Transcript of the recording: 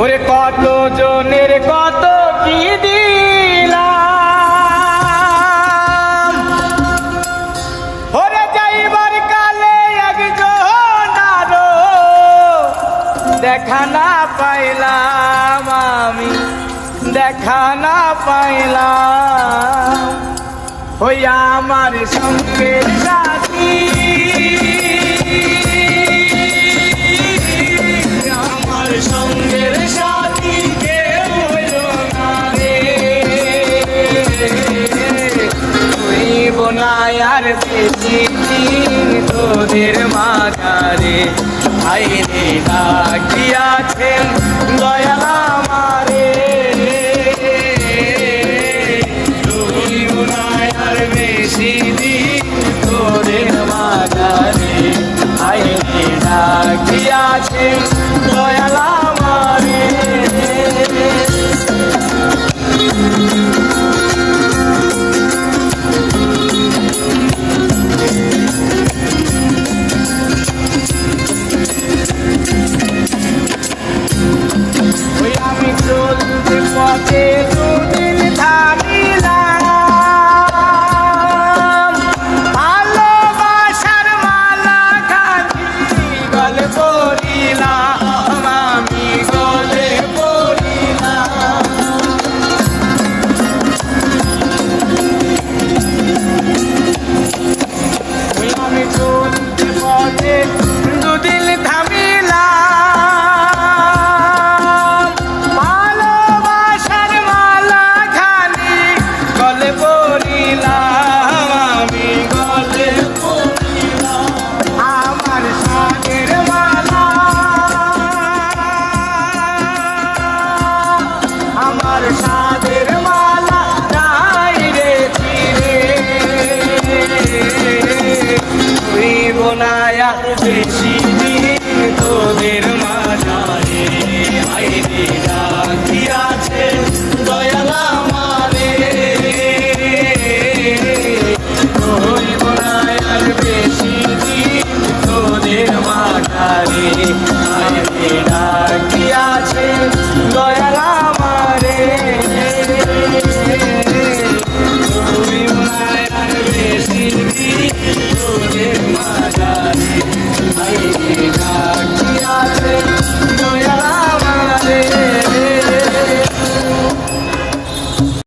ওরে কত জনের কত কি দিলাম? ওরে যাইবার কালে একজন আরও দেখা না পাইলাম আমি, দেখা না পাইলাম। ওই আমার সঙ্গে সাথী বোনায় আর তোদের মাঝারে। ভাই রে ডাকিয়াছেন দয়াল আমারে। আর বেশি দিন তোদের মাঝারে। রে ডাকিয়াছেন দয়াল আমার সাদের